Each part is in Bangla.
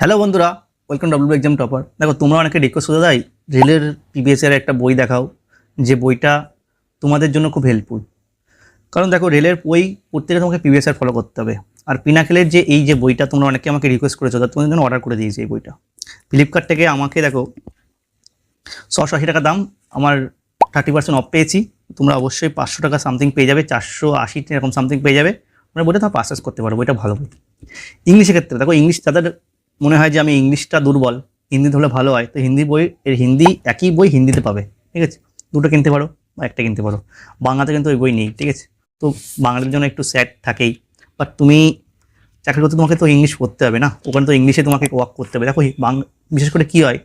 হ্যালো বন্ধুরা ওয়েলকাম ডাব্লিউ এক্সাম টপার দেখো, তোমরা অনেকে রিকোয়েস্ট করে দাই রেলের পিবিএস এর একটা বই দেখাও, যে বইটা তোমাদের জন্য খুব হেল্পফুল কারণ দেখো, রেলের বই পড়তে গেলে তোমাকে পিবিএস আর ফলো করতে হবে। আর পিনাকেলের যে এই যে বইটা তোমরা অনেকে আমাকে রিকোয়েস্ট করেছ তা তোমাদের জন্য অর্ডার করে দিয়েছি এই বইটা। ফ্লিপকার্ট থেকে আমাকে দেখো ছশো আশি টাকা দাম, আমার থার্টি পার্সেন্ট অফ পেয়েছি। তোমরা অবশ্যই পাঁচশো টাকা সামথিং পেয়ে যাবে, চারশো আশি এরকম সামথিং পেয়ে যাবে। তোমরা বইটা তোমার পারচেস করতে পারো, বইটা ভালো বই। ইংলিশের ক্ষেত্রে, দেখো ইংলিশ তাদের মনে হয় যে আমি ইংলিশটা দুর্বল, হিন্দিতে হলে ভালো হয়। তো হিন্দি বই, এর হিন্দি একই বই হিন্দিতে পাবে, ঠিক আছে? দুটো কিনতে পারো, বা একটা কিনতে পারো। বাংলাতে কিন্তু ওই বই নেই, ঠিক আছে? তো বাংলার জন্য একটু স্যাড থাকেই। বাট তুমি চাকরি করতে তোমাকে তো ইংলিশ পড়তে হবে না। ওখানে তো ইংলিশে তোমাকে ওয়ার্ক করতে হবে। দেখো বিশেষ করে কি হয়?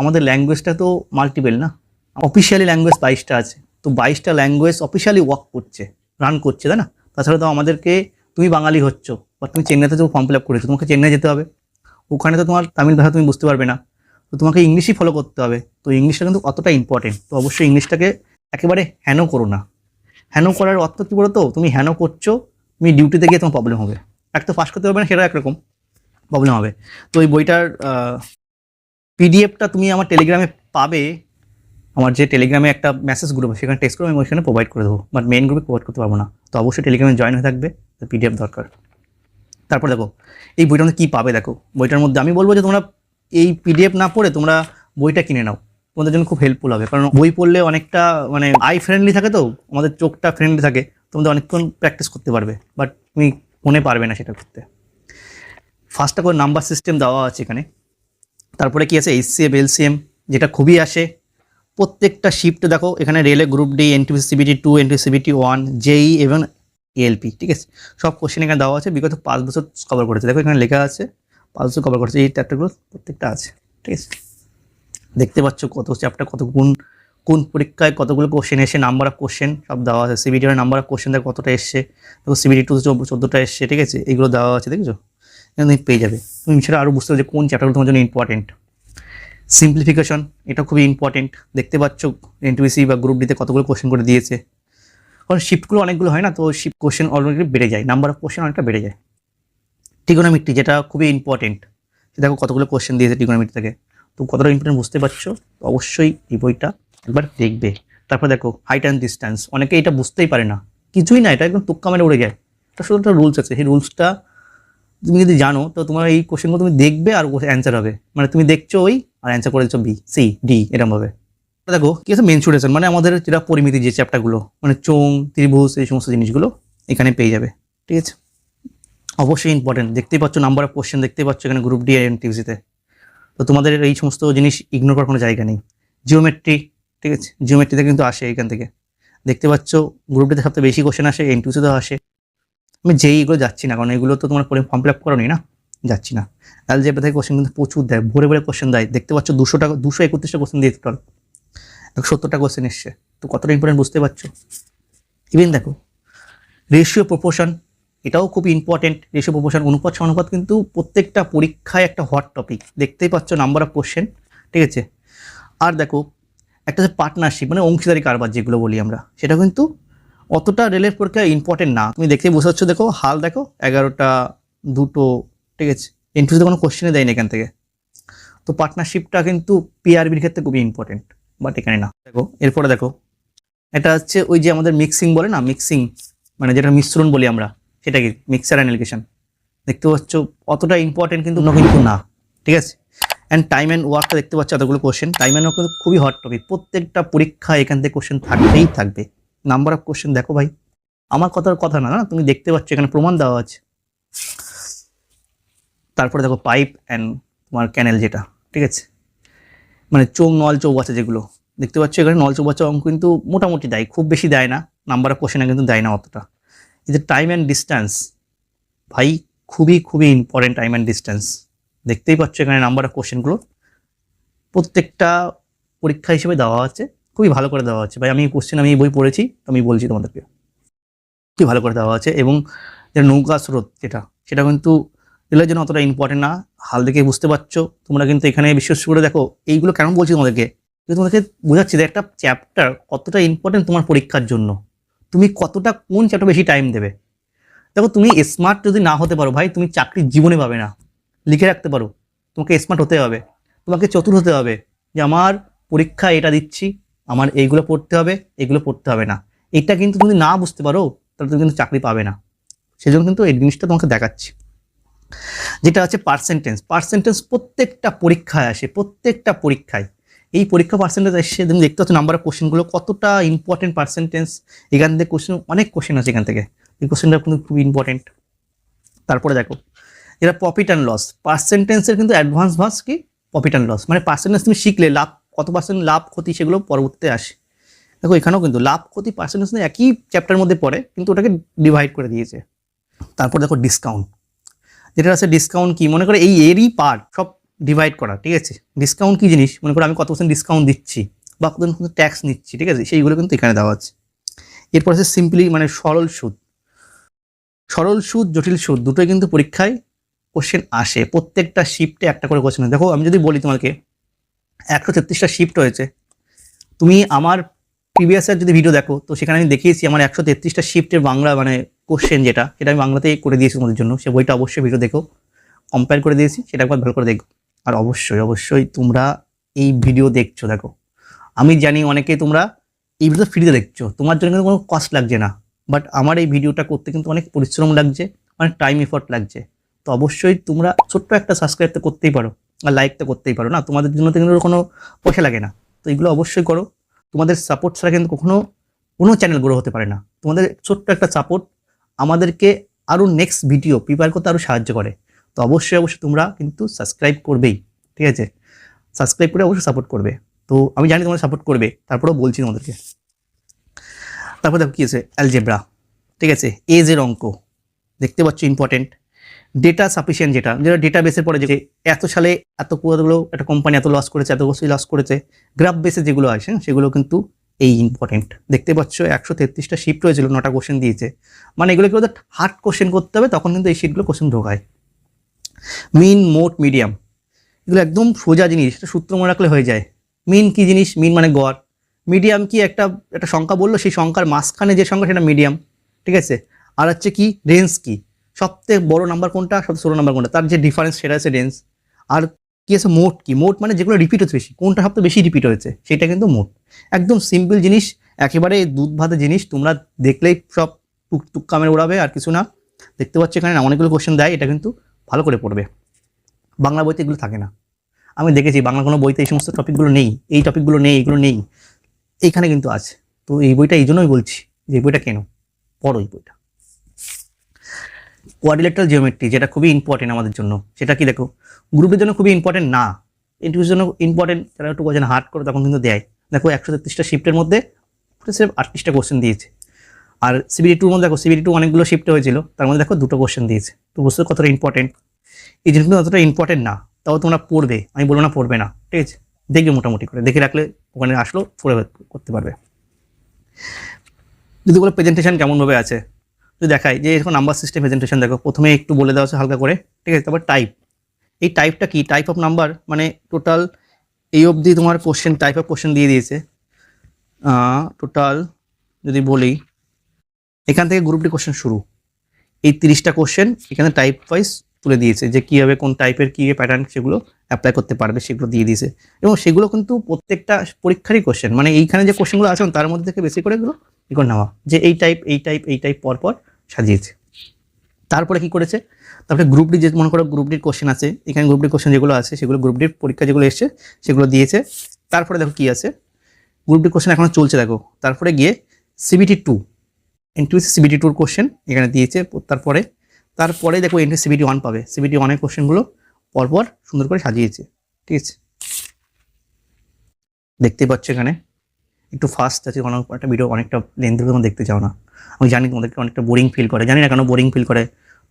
আমাদের ল্যাঙ্গুয়েজটা তো মাল্টিপেল না? অফিসিয়ালি ল্যাঙ্গুয়েজ বাইশটা আছে। তো বাইশটা ল্যাঙ্গুয়েজ অফিসিয়ালি ওয়ার্ক করছে রান করছে, তাই না? তাছাড়া তো আমাদেরকে, তুমি বাঙালি হচ্ছ, বা তুমি চেন্নাইতে তো ফর্ম ফিল আপ করেছ, তোমাকে চেন্নাই যেতে হবে। ওখানে তো তোমার তামিল ভাষা তুমি বুঝতে পারবে না। তো তোমাকে ইংলিশই ফলো করতে হবে। তো ইংলিশটা কিন্তু অতটা ইম্পর্টেন্ট তো অবশ্যই ইংলিশটাকে একেবারে হ্যানো করো না। হ্যানো করার অর্থ কী বলো তো তুমি হ্যানো করছ, তুমি ডিউটিতে গিয়ে তোমার প্রবলেম হবে। এক তো পাস করতে পারবে না সেটা একরকম প্রবলেম হবে। তো এই বইটার পিডিএফটা তুমি আমার টেলিগ্রামে পাবে। আমার যে টেলিগ্রামে একটা মেসেজ গ্রুপ আছে, সেখানে টেক্সট করে আমি ওইখানে প্রোভাইড করে দেবো। বাট মেন গ্রুপে প্রোভাইড করতে পারব না। তো অবশ্যই টেলিগ্রামে জয়েন হয়ে থাকবে। পিডিএফ দরকার। তারপর দেখো, এই বইটার মধ্যে কী পাবে দেখো? বইটার মধ্যে আমি বলব যে তোমরা এই পিডিএফ না পড়ে তোমরা বইটা কিনে নাও। তোমাদের জন্য খুব হেল্পফুল হবে। কারণ বই পড়লে অনেকটা মানে আই ফ্রেন্ডলি থাকে তো, আমাদের চোখটা ফ্রেন্ডলি থাকে, তোমাদের অনেকক্ষণ প্র্যাকটিস করতে পারবে। বাট তুমি ফোনে পারবে না সেটা করতে। ফার্স্টটা করে নাম্বার সিস্টেম দেওয়া আছে এখানে। তারপরে কি আছে? এইচসিএম এলসিএম যেটা খুবই আসে। প্রত্যেকটা শিফট দেখো, এখানে রেলে group D NTP CBT two NTP CBT one JE এবং এএলপি ঠিক আছে? সব কোশ্চেন এখানে দেওয়া আছে। বিগত পাঁচ বছর কভার করেছে। দেখো এখানে লেখা আছে, পাঁচ বছর কভার করেছে। এই চ্যাপ্টারগুলো প্রত্যেকটা আছে, ঠিক আছে? দেখতে পাচ্ছ কত চ্যাপ্টার কত কোন কোন পরীক্ষায় কতগুলো কোশ্চেন এসে নাম্বার অফ কোশ্চেন সব দেওয়া আছে। সিবিটির নাম্বার অফ কোশ্চেন কতটা এসছে? দেখো সিবিটি টু চোদ্দোটা এসছে, ঠিক আছে? এগুলো দেওয়া আছে, দেখেছ? এখানে তুমি পেয়ে যাবে। তুমি সেটা আরও বুঝতে পারবে যে কোন চ্যাপ্টারগুলো তোমার জন্য ইম্পর্টেন্ট সিম্পলিফিকেশন এটা খুবই ইম্পর্টেন্ট দেখতে পাচ্ছ এনটিভিসি বা গ্রুপ ডিতে কতগুলো কোশ্চেন করে দিয়েছে। কারণ শিফটগুলো অনেকগুলো হয় না, তো শিফট কোশ্চেন অলরেডি বেড়ে যায় নাম্বার অফ কোশ্চেন অনেকটা বেড়ে যায়। টিগোনোমিট্রি যেটা খুবই ইম্পর্টেন্ট দেখো কতগুলো কোশ্চেন দিয়েছে টিগোনোমিট্রি থেকে, তো কতটা ইম্পর্টেন্ট বুঝতে পারছ? অবশ্যই এই বইটা একবার দেখবে। তারপর দেখো হাইট অ্যান্ড ডিস্ট্যান্স অনেকে এটা বুঝতেই পারে না, কিছুই না, এটা একদম তুক্কা মেরে উড়ে যায়। এটা শুধু একটা রুলস আছে, সেই রুলসটা তুমি যদি জানো, তো তোমার এই কোশ্চেনগুলো তুমি দেখবে আর অ্যান্সার হবে। মানে তুমি দেখছ ওই আর অ্যান্সার করে দিচ্ছ বি সি ডি এরকম ভাবে দেখো, কি আছে? মেনসুরেশন মানে আমাদের যেটা পরিমিতি যে চ্যাপ্টারগুলো মানে চোং ত্রিভুজ, এই সমস্ত জিনিসগুলো এখানে পেয়ে যাবে। ঠিক আছে? অবশ্যই ইম্পর্টেন্ট দেখতেই পাচ্ছ নাম্বার অফ কোশ্চেন দেখতেই পাচ্ছ এখানে গ্রুপ ডি এন টিভিসিতে তো। তোমাদের এই সমস্ত জিনিস ইগনোর করার কোনো জায়গা নেই। জিওমেট্রি ঠিক আছে? জিওমেট্রিতে কিন্তু আসে এখান থেকে। দেখতে পাচ্ছ গ্রুপ ডিতে সবথেকে বেশি কোশ্চেন আসে এন টিভিসিতেও আসে। আমি যেই এগুলো যাচ্ছি না, কারণ এগুলো তো তোমার ফর্ম ফিল আপ করোনি না? যাচ্ছি না। অ্যালজেব্রা থেকে কোশ্চেন কিন্তু প্রচুর দেয়, ভরে ভরে কোশ্চেন দেয়। দেখতে পাচ্ছ দুশো টাকা, দুশো একত্রিশটা কোশ্চেন দিয়ে টোটাল সত্তরটা কোশ্চেন এসছে। তো কতটা ইম্পর্টেন্ট বুঝতে পারছ? ইভেন দেখো রেশিও প্রপোর্শন এটাও খুব ইম্পর্টেন্ট রেশিও প্রপোর্শন অনুপাত অনুপাত কিন্তু প্রত্যেকটা পরীক্ষায় একটা হট টপিক দেখতেই পাচ্ছ নাম্বার অফ কোশ্চেন ঠিক আছে? আর দেখো, একটা যে পার্টনারশিপ মানে অংশীদারি কারবার যেগুলো বলি আমরা, সেটা কিন্তু অতটা রেলের পরীক্ষায় ইম্পর্টেন্ট না। তুমি দেখে বুঝতে পারছ, দেখো, হাল দেখো, এগারোটা, দুটো, ঠিক আছে? এন্ট্রিতে কোনো কোশ্চেনে দেয়নি এখান থেকে। তো পার্টনারশিপটা কিন্তু পিআরবির ক্ষেত্রে খুবই ইম্পর্টেন্ট বাট এখানে না। দেখো, এরপরে দেখো, এটা হচ্ছে ওই যে আমাদের মিক্সিং বলে না মিক্সিং মানে যেটা মিশ্রণ বলি আমরা, সেটা কি? মিক্সার অ্যানালিকেশন দেখতে পাচ্ছ, অতটা ইম্পর্টেন্ট কিন্তু অন্য কিন্তু না, ঠিক আছে? অ্যান্ড টাইম অ্যান্ড ওয়ার্কটা দেখতে পাচ্ছ এতগুলো কোশ্চেন টাইম অ্যান্ড ওয়ার্ক কিন্তু খুবই হট টপিক প্রত্যেকটা পরীক্ষা এখান থেকে কোশ্চেন থাকবেই থাকবে। নাম্বার অফ কোশ্চেন দেখো ভাই। আমার কথার কথা না না, তুমি দেখতে পাচ্ছ, এখানে প্রমাণ দেওয়া আছে। তারপরে দেখো পাইপ অ্যান্ড তোমার ক্যানেল যেটা, ঠিক আছে? মানে চোখ নল চৌবাচ্চা যেগুলো, দেখতে পাচ্ছ এখানে নল চৌবাচ্চা অঙ্ক কিন্তু মোটামুটি দেয়, খুব বেশি দেয় না নাম্বার অফ কোশ্চেনে কিন্তু দেয় না অতটা। এই যে টাইম অ্যান্ড ডিস্ট্যান্স ভাই খুবই খুবই ইম্পর্টেন্ট টাইম অ্যান্ড ডিস্ট্যান্স দেখতেই পাচ্ছ এখানে নাম্বার অফ কোশ্চেনগুলো প্রত্যেকটা পরীক্ষা হিসেবে দেওয়া আছে, খুবই ভালো করে দেওয়া আছে। ভাই আমি কোশ্চেন আমি বই পড়েছি, আমি বলছি তোমাদেরকে। খুবই ভালো করে দেওয়া আছে এবং যেটা নৌকা স্রোত যেটা, সেটা কিন্তু রেলের জন্য অতটা ইম্পর্টেন্ট না। হাল দেখে বুঝতে পারছ। তোমরা কিন্তু এখানে বিশেষ করে দেখো, এইগুলো কেন বলছি তোমাদেরকে? তোমাদেরকে বোঝাচ্ছি যে একটা চ্যাপ্টার কতটা ইম্পর্টেন্ট তোমার পরীক্ষার জন্য। তুমি কতটা কোন চ্যাপ্টার বেশি টাইম দেবে? দেখো, তুমি স্মার্ট যদি না হতে পারো ভাই, তুমি চাকরির জীবনে পাবে না। লিখে রাখতে পারো। তোমাকে স্মার্ট হতে হবে। তোমাকে চতুর হতে হবে যে আমার পরীক্ষা এটা দিচ্ছি, আমার এইগুলো পড়তে হবে, এগুলো পড়তে হবে না। এটা কিন্তু তুমি না বুঝতে পারো, তাহলে তুমি কিন্তু চাকরি পাবে না। সেজন্য কিন্তু এই জিনিসটা তোমাকে দেখাচ্ছি। যেটা হচ্ছে পার্সেন্টেন্স পার্সেন্টেন্স প্রত্যেকটা পরীক্ষায় আসে, প্রত্যেকটা পরীক্ষায়। এই পরীক্ষা পার্সেন্টেজ এসে তুমি দেখতে পাচ্ছ নাম্বার অফ কোশ্চেনগুলো কতটা ইম্পর্টেন্ট পার্সেন্টেন্স এখান থেকে কোশ্চেন অনেক কোশ্চেন আছে এখান থেকে। এই কোশ্চেনটা কিন্তু খুব ইম্পর্টেন্ট তারপরে দেখো, যেটা প্রফিট অ্যান্ড লস পার্সেন্টেন্সের কিন্তু অ্যাডভান্স ভাস কি? প্রফিট অ্যান্ড লস মানে পার্সেন্টেজ তুমি শিখলে, লাভ, কত পার্সেন্ট লাভ, ক্ষতি, সেগুলো পরবর্তীতে আসে। দেখো, এখানেও কিন্তু লাভ, ক্ষতি পার্সেন্টেজ একই চ্যাপ্টার মধ্যে পড়ে, কিন্তু ওটাকে ডিভাইড করে দিয়েছে। তারপর দেখো ডিসকাউন্ট যেটা আছে ডিসকাউন্ট কি মনে করে এই এরই পার্ট সব ডিভাইড করা, ঠিক আছে? ডিসকাউন্ট কি জিনিস, মনে করো আমি কত পার্সেন্ট ডিসকাউন্ট দিচ্ছি বা কত ট্যাক্স নিচ্ছি, ঠিক আছে? সেইগুলো কিন্তু এখানে দেওয়া আছে। এরপর আছে সিম্পলি মানে সরল সুদ। সরল সুদ, জটিল সুদ, দুটোই কিন্তু পরীক্ষায় কোশ্চেন আসে। প্রত্যেকটা শিফটে একটা করে কোশ্চেন দেখো, আমি যদি বলি তোমাকে, একশো তেত্রিশটা শিফট হয়েছে। তুমি আমার প্রিভিয়াস যদি ভিডিও দেখো, তো সেখানে আমি দেখিয়েছি আমার একশো তেত্রিশটা শিফটের বাংলা মানে কোশ্চেন যেটা, সেটা আমি বাংলাতেই করে দিয়েছি তোমাদের জন্য। সে বইটা অবশ্যই ভিডিও দেখো। কম্পেয়ার করে দিয়েছি, সেটা একবার ভালো করে দেখো। আর অবশ্যই অবশ্যই তোমরা এই ভিডিও দেখছ, দেখো। আমি জানি অনেকে তোমরা এই ভিডিও ফ্রিতে দেখছ। তোমার জন্য কিন্তু কোনো কস্ট লাগছে না। বাট আমার এই ভিডিওটা করতে কিন্তু অনেক পরিশ্রম লাগছে, অনেক টাইম এফোর্ট লাগছে। তো অবশ্যই তোমরা ছোট্ট একটা সাবস্ক্রাইব তো করতেই পারো, আর লাইক তো করতেই পারো। না, তোমাদের জন্য তো কিন্তু কোনো পয়সা লাগে না। তো এগুলো অবশ্যই করো। তোমাদের সাপোর্ট ছাড়া কিন্তু কখনো কোনো চ্যানেল গ্রো হতে পারে না। তোমাদের ছোট্ট একটা সাপোর্ট আমাদেরকে আরও নেক্সট ভিডিও প্রিপেয়ার করতে আরও সাহায্য করে। তো অবশ্যই অবশ্যই তোমরা কিন্তু সাবস্ক্রাইব করবেই, ঠিক আছে? সাবস্ক্রাইব করে অবশ্যই সাপোর্ট করবে। তো আমি জানি তোমরা সাপোর্ট করবে, তারপরেও বলছি তোমাদেরকে। তারপর দেখো কী আছে অ্যালজেব্রা ঠিক আছে? এজের অঙ্ক, দেখতে পাচ্ছ ইম্পর্টেন্ট ডেটা সাফিসিয়েন্ট যেটা যেটা ডেটা বেসের পরে যে এত সালে এত কতগুলো, একটা কোম্পানি এত লস করেছে, এত বছরই লস করেছে। গ্রাফ বেসে যেগুলো আসে সেগুলো কিন্তু এই ইম্পর্টেন্ট দেখতে পাচ্ছ, একশো তেত্রিশটা শিফট হয়েছিল, নটা কোশ্চেন দিয়েছে। মানে এগুলোকে কিন্তু হার্ড কোশ্চেন করতে হবে, তখন কিন্তু এই শিটগুলো কোশ্চেন ঢোকায়। মিন মোট মিডিয়াম এগুলো একদম সোজা জিনিস, এটা সূত্র মনে রাখলে হয়ে যায়। মিন কি জিনিস? মিন মানে গড়। মিডিয়াম কি একটা একটা সংখ্যা বলল, সেই সংখ্যার মাঝখানে যে সংখ্যা, সেটা মিডিয়াম ঠিক আছে? আর হচ্ছে কি রেঞ্জ কি? সবথেকে বড় নাম্বার কোনটা? সবথেকে ছোটো নাম্বার কোনটা? তার যে ডিফারেন্স সেটা আছে রেঞ্জ আর কি আছে? মোট কি? মোট মানে যেগুলো রিপিট হচ্ছে বেশি। কোনটা সবথেকে বেশি রিপিট হয়েছে? সেটা কিন্তু মোট। একদম সিম্পল জিনিস, একেবারে দুধ ভাতে জিনিস। তোমরা দেখলেই সব টুক টুক কামের ওড়াবে আর কিছু না। দেখতে পাচ্ছ এখানে অনেকগুলো কোশ্চেন দেয়। এটা কিন্তু ভালো করে পড়বে। বাংলা বইতে এগুলো থাকে না। আমি দেখেছি বাংলা কোনো বইতে এই সমস্ত টপিকগুলো নেই। এই টপিকগুলো নেই, এগুলো নেই। এইখানে কিন্তু আছে। তো এই বইটা এই জন্যই বলছি যে বইটা কেন? পড়ো এই বইটা। কোয়াডিলেটাল জিওমেট্রি যেটা খুবই ইম্পর্টেন্ট আমাদের জন্য। সেটা কি দেখো? গ্রুপের জন্য খুবই ইম্পর্টেন্ট না। ইন্টারভিউর জন্য ইম্পর্টেন্ট যারা একটু কোশ্চেন হার্ড করে, তখন কিন্তু দেয়। দেখো, একশো তেত্রিশটা শিফটের মধ্যে সির্ফ আটত্রিশটা কোশ্চেন দিয়েছে। আর সিবিডি টুর মধ্যে দেখো সিবিডি টু অনেকগুলো শিফট হয়েছিল। তার মধ্যে দেখো, দুটো কোশ্চেন দিয়েছে। তো বুঝতে কতটা ইম্পর্টেন্ট এই জিনিসগুলো অতটা ইম্পর্টেন্ট না। তাও তোমরা পড়বে। আমি বলব না পড়বে না, ঠিক আছে? দেখবে মোটামুটি করে। দেখে রাখলে ওখানে আসলো, পড়ে করতে পারবে। যদি বলো প্রেজেন্টেশন কেমনভাবে আছে? যদি দেখাই যে এরকম নাম্বার সিস্টেম প্রেজেন্টেশন দেখো প্রথমে একটু বলে দেওয়া আছে হালকা করে, ঠিক আছে? তারপর টাইপ এই টাইপটা কি? টাইপ অফ নাম্বার মানে টোটাল এই অবধি তোমার কোশ্চেন টাইপ অফ কোশ্চেন দিয়ে দিয়েছে। টোটাল যদি বলি, এখান থেকে গ্রুপটি কোশ্চেন শুরু। এই তিরিশটা কোশ্চেন এখানে টাইপ ওয়াইজ তুলে দিয়েছে যে কীভাবে কোন টাইপের কী প্যাটার্ন সেগুলো অ্যাপ্লাই করতে পারবে, সেগুলো দিয়ে দিয়েছে। এবং সেগুলো কিন্তু প্রত্যেকটা পরীক্ষারই কোশ্চেন মানে এইখানে যে কোশ্চেনগুলো আছে, তার মধ্যে থেকে বেশি করে এগুলো করে নেওয়া। যে এই টাইপ এই টাইপ এই টাইপ পর পর সাজিয়েছে। তারপরে কি করেছে? তারপরে গ্রুপ ডি যে, মনে করো গ্রুপ ডির কোশ্চেন আছে, এখানে গ্রুপ ডির কোশ্চেন যেগুলো আছে, সেগুলো গ্রুপ ডির পরীক্ষা যেগুলো এসছে, সেগুলো দিয়েছে। তারপরে দেখো কি আছে? গ্রুপ ডি কোশ্চেন এখনও চলছে দেখো। তারপরে গিয়ে সিবিটি টু এনটিউসি সিবিটি টুর কোশ্চেন এখানে দিয়েছে। তারপরে তারপরে দেখো এনটি সিবিটি ওয়ান পাবে। সিবিটি ওয়ানের কোশ্চেনগুলো পরপর সুন্দর করে সাজিয়েছে। ঠিক আছে? দেখতে পাচ্ছ এখানে। একটু ফাস্ট আছে, কোনো একটা ভিডিও অনেকটা লেন্থ তোমরা দেখতে চাও না। আমি জানি তোমাদেরকে অনেকটা বোরিং ফিল করে। জানি না কেন বোরিং ফিল করে।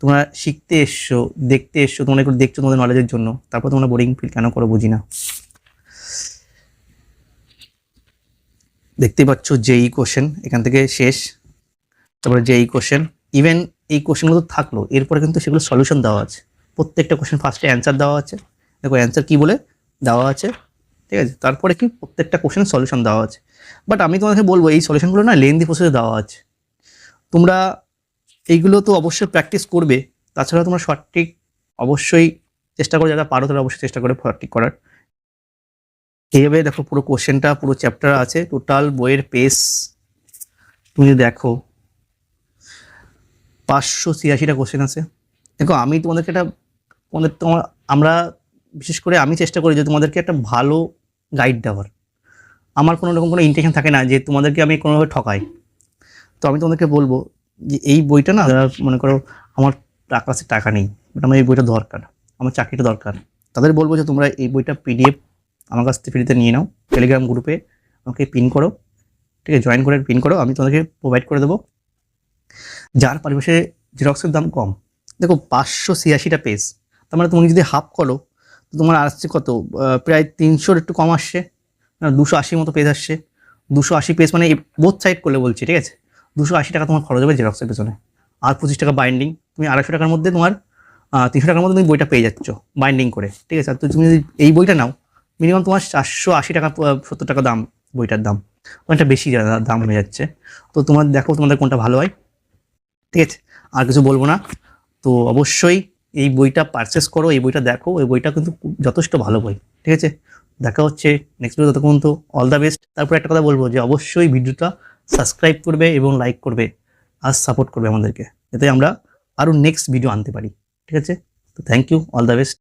তোমরা শিখতে এসছো, দেখতে এসছো, তোমরা একটু দেখছ তোমাদের নলেজের জন্য। তারপর তোমরা বোরিং ফিল কেন করো বুঝি না। দেখতে পাচ্ছ যেই কোশ্চেন এখান থেকে শেষ। তারপরে যেই কোশ্চেন ইভেন এই কোশ্চেনগুলো থাকল। এরপরে কিন্তু সেগুলো সলিউশন দেওয়া আছে। প্রত্যেকটা কোশ্চেন ফার্স্টে অ্যান্সার দেওয়া আছে। দেখো অ্যান্সার কী বলে? দেওয়া আছে। ঠিক আছে? তারপরে কি? প্রত্যেকটা কোশ্চেন সলিউশন দেওয়া আছে। বাট আমি তোমাকে বলব, এই সলিউশনগুলো না লেন্দি প্রসেসে দেওয়া আছে। তোমরা এইগুলো তো অবশ্যই প্র্যাকটিস করবে। তাছাড়া তোমরা সঠিক অবশ্যই চেষ্টা করে, যারা পারো তারা অবশ্যই চেষ্টা করে ঠিক করার। এইভাবে দেখো পুরো কোশ্চেনটা পুরো চ্যাপ্টার আছে। টোটাল বইয়ের পেজ তুমি দেখো পাঁচশো ছিয়াশিটা কোশ্চেন আছে। দেখো, আমি তোমাদেরকে একটা তোমাদের তোমার আমরা বিশেষ করে আমি চেষ্টা করি যে তোমাদেরকে একটা ভালো গাইড দেওয়ার। আমার কোনো রকম কোনো ইন্টেনশন থাকে না যে তোমাদেরকে আমি কোনোভাবে ঠকাই। তো আমি তোমাদেরকে বলব যে এই বইটা না, যারা মনে করো আমার টাকা টাকা নেই বাট আমার এই বইটা দরকার, আমার চাকরিটা দরকার, তাদের বলব যে তোমরা এই বইটা পিডিএফ আমার কাছ থেকে ফ্রিতে নিয়ে নাও টেলিগ্রাম গ্রুপে আমাকে পিন করো, ঠিক আছে জয়েন করে পিন করো, আমি তোমাদেরকে প্রোভাইড করে দেবো। যার পরিবেশে জেরক্সের দাম কম। দেখো, পাঁচশো ছিয়াশিটা পেজ তার মানে তুমি যদি হাফ করো, তো তোমার আসছে কত? প্রায় তিনশোর একটু কম আসছে। না দুশো আশির মতো পেজ আসছে। দুশো আশি পেজ মানে বোথ সাইড করলে বলছি, ঠিক আছে? দুশো আশি টাকা তোমার খরচ হবে জেরক্সের পেছনে। আর পঁচিশ টাকা বাইন্ডিং তুমি আড়াইশো টাকার মধ্যে তোমার তিনশো টাকার মধ্যে তুমি বইটা পেয়ে যাচ্ছ বাইন্ডিং করে। ঠিক আছে? আর তুমি যদি এই বইটা নাও মিনিমাম তোমার চারশো আশি টাকা সত্তর টাকা দাম বইটার দাম। অনেকটা বেশি দাম হয়ে যাচ্ছে। তো তোমার, দেখো তোমাদের কোনটা ভালো হয়। ঠিক আছে? আর কিছু বলব না। তো অবশ্যই এই বইটা পারচেস করো, এই বইটা দেখো এই বইটা কিন্তু যথেষ্ট ভালো বই, ঠিক আছে? দেখা হচ্ছে নেক্সট ভিডিও ততক্ষণ তো অল দ্য বেস্ট তারপর একটা কথা বলব যে অবশ্যই ভিডিওটা সাবস্ক্রাইব করবে এবং লাইক করবে আর সাপোর্ট করবে আমাদেরকে। যাতে আমরা আরও নেক্সট ভিডিও আনতে পারি, ঠিক আছে? তো thank you all the best